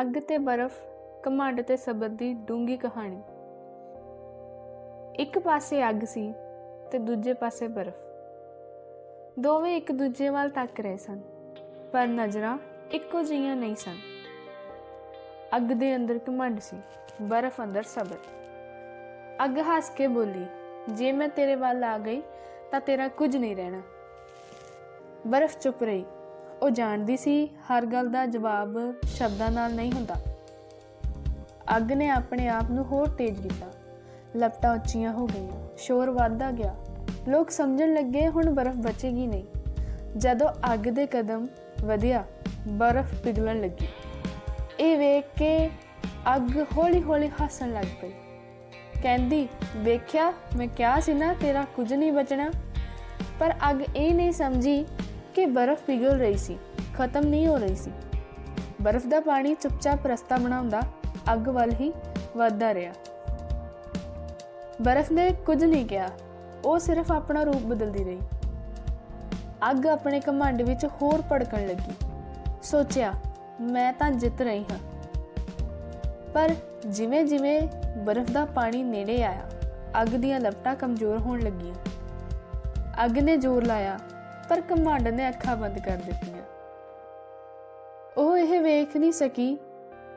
ਅੱਗ ਤੇ ਬਰਫ਼, ਘਮੰਡ ਤੇ ਸਬਰ ਦੀ ਡੂੰਗੀ ਕਹਾਣੀ। ਇੱਕ ਪਾਸੇ ਅੱਗ ਸੀ ਤੇ ਦੂਜੇ ਪਾਸੇ ਬਰਫ਼। ਦੋਵੇਂ ਇੱਕ ਦੂਜੇ ਵੱਲ ਤੱਕ ਰਹੇ ਸਨ, ਪਰ ਨਜ਼ਰਾਂ ਇੱਕੋ ਜਿਹੀਆਂ ਨਹੀਂ ਸਨ। ਅੱਗ ਦੇ ਅੰਦਰ ਘਮੰਡ ਸੀ, ਬਰਫ਼ ਅੰਦਰ ਸਬਰ। ਅੱਗ ਹੱਸ ਕੇ ਬੋਲੀ, ਜੇ ਮੈਂ ਤੇਰੇ ਵੱਲ ਆ ਗਈ, ਤਾਂ ਤੇਰਾ ਕੁਝ ਨਹੀਂ ਰਹਿਣਾ। ਬਰਫ਼ ਚੁੱਪ ਰਹੀ। ਉਹ ਜਾਣਦੀ ਸੀ ਹਰ ਗੱਲ ਦਾ ਜਵਾਬ ਸ਼ਬਦਾਂ ਨਾਲ ਨਹੀਂ ਹੁੰਦਾ। ਅੱਗ ਨੇ ਆਪਣੇ ਆਪ ਨੂੰ ਹੋਰ ਤੇਜ਼ ਕੀਤਾ। ਲਪਟਾਂ ਉੱਚੀਆਂ ਹੋ ਗਈਆਂ, ਸ਼ੋਰ ਵੱਧਦਾ ਗਿਆ। ਲੋਕ ਸਮਝਣ ਲੱਗੇ ਹੁਣ ਬਰਫ਼ ਬਚੇਗੀ ਨਹੀਂ। ਜਦੋਂ ਅੱਗ ਦੇ ਕਦਮ ਵਧਿਆ, ਬਰਫ਼ ਪਿਘਲਣ ਲੱਗੀ। ਇਹ ਵੇਖ ਕੇ ਅੱਗ ਹੌਲੀ-ਹੌਲੀ ਹੱਸਣ ਲੱਗ ਪਈ। ਕਹਿੰਦੀ, ਵੇਖਿਆ, ਮੈਂ ਕਿਹਾ ਸੀ ਨਾ ਤੇਰਾ ਕੁਝ ਨਹੀਂ ਬਚਣਾ। ਪਰ ਅੱਗ ਇਹ ਨਹੀਂ ਸਮਝੀ ਕਿ ਬਰਫ਼ ਪਿਘਲ ਰਹੀ ਸੀ, ਖਤਮ ਨਹੀਂ ਹੋ ਰਹੀ ਸੀ। ਬਰਫ਼ ਦਾ ਪਾਣੀ ਚੁੱਪਚਾਪ ਰਸਤਾ ਬਣਾਉਂਦਾ ਅੱਗ ਵੱਲ ਹੀ ਵੱਧਦਾ ਰਿਹਾ। ਬਰਫ਼ ਨੇ ਕੁਝ ਨਹੀਂ ਕਿਹਾ, ਉਹ ਸਿਰਫ ਆਪਣਾ ਰੂਪ ਬਦਲਦੀ ਰਹੀ। ਅੱਗ ਆਪਣੇ ਘਮੰਡ ਵਿੱਚ ਹੋਰ ਭੜਕਣ ਲੱਗੀ। ਸੋਚਿਆ, ਮੈਂ ਤਾਂ ਜਿੱਤ ਰਹੀ ਹਾਂ। ਪਰ ਜਿਵੇਂ ਜਿਵੇਂ ਬਰਫ਼ ਦਾ ਪਾਣੀ ਨੇੜੇ ਆਇਆ, ਅੱਗ ਦੀਆਂ ਲਪਟਾਂ ਕਮਜ਼ੋਰ ਹੋਣ ਲੱਗੀਆਂ। ਅੱਗ ਨੇ ਜ਼ੋਰ ਲਾਇਆ ਪਰ ਘਮੰਡ ਨੇ ਅੱਖਾਂ ਬੰਦ ਕਰ ਦਿੱਤੀਆਂ। ਉਹ ਇਹ ਵੇਖ ਨਹੀਂ ਸਕੀ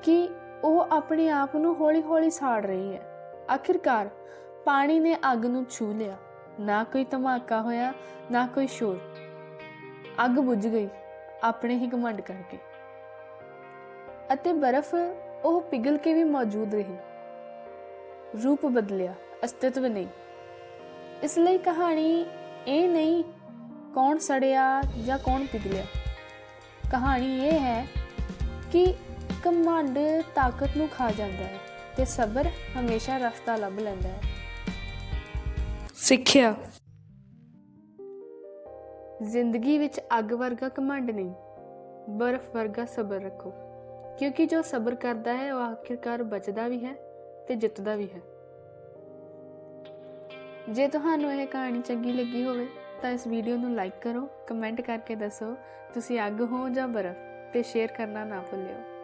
ਕਿ ਉਹ ਆਪਣੇ ਆਪ ਨੂੰ ਹੌਲੀ-ਹੌਲੀ ਸਾੜ ਰਹੀ ਹੈ। ਆਖਿਰਕਾਰ ਪਾਣੀ ਨੇ ਅੱਗ ਨੂੰ ਛੂ ਲਿਆ। ਨਾ ਕੋਈ ਧਮਾਕਾ ਹੋਇਆ, ਨਾ ਕੋਈ ਸ਼ੋਰ। ਅੱਗ ਬੁਝ ਗਈ ਆਪਣੇ ਹੀ ਘਮੰਡ ਕਰਕੇ। ਅਤੇ ਬਰਫ਼ ਉਹ ਪਿਘਲ ਕੇ ਵੀ ਮੌਜੂਦ ਰਹੀ। ਰੂਪ ਬਦਲਿਆ, ਅਸਤਿਤਵ ਨਹੀਂ। ਇਸ ਲਈ ਕਹਾਣੀ ਇਹ ਨਹੀਂ ਕੌਣ ਸੜਿਆ ਜਾਂ ਕੌਣ ਪਿਘਲਿਆ? ਕਹਾਣੀ ਇਹ ਹੈ ਕਿ ਕਮਾਂਡ ਤਾਕਤ ਨੂੰ ਖਾ ਜਾਂਦਾ ਹੈ ਤੇ ਸਬਰ ਹਮੇਸ਼ਾ ਰਸਤਾ ਲੱਭ ਲੈਂਦਾ ਹੈ। ਸਿੱਖਿਆ। ਜ਼ਿੰਦਗੀ ਵਿੱਚ ਅੱਗ ਵਰਗਾ ਕਮੰਡ ਨਹੀਂ ਬਰਫ਼ ਵਰਗਾ ਸਬਰ ਰੱਖੋ। ਕਿਉਂਕਿ ਜੋ ਸਬਰ ਕਰਦਾ ਹੈ ਉਹ ਆਖਿਰਕਾਰ ਬਚਦਾ ਵੀ ਹੈ ਤੇ ਜਿੱਤਦਾ ਵੀ ਹੈ। ਜੇ ਤੁਹਾਨੂੰ ਇਹ ਕਹਾਣੀ ਚੰਗੀ ਲੱਗੀ ਹੋਵੇ ਤਾਂ ਇਸ ਵੀਡੀਓ ਨੂੰ ਲਾਈਕ ਕਰੋ, ਕਮੈਂਟ ਕਰਕੇ ਦੱਸੋ, ਤੁਸੀਂ ਅੱਗ ਹੋ ਜਾਂ ਬਰਫ਼, ਤੇ ਸ਼ੇਅਰ ਕਰਨਾ ਨਾ ਭੁੱਲਿਓ।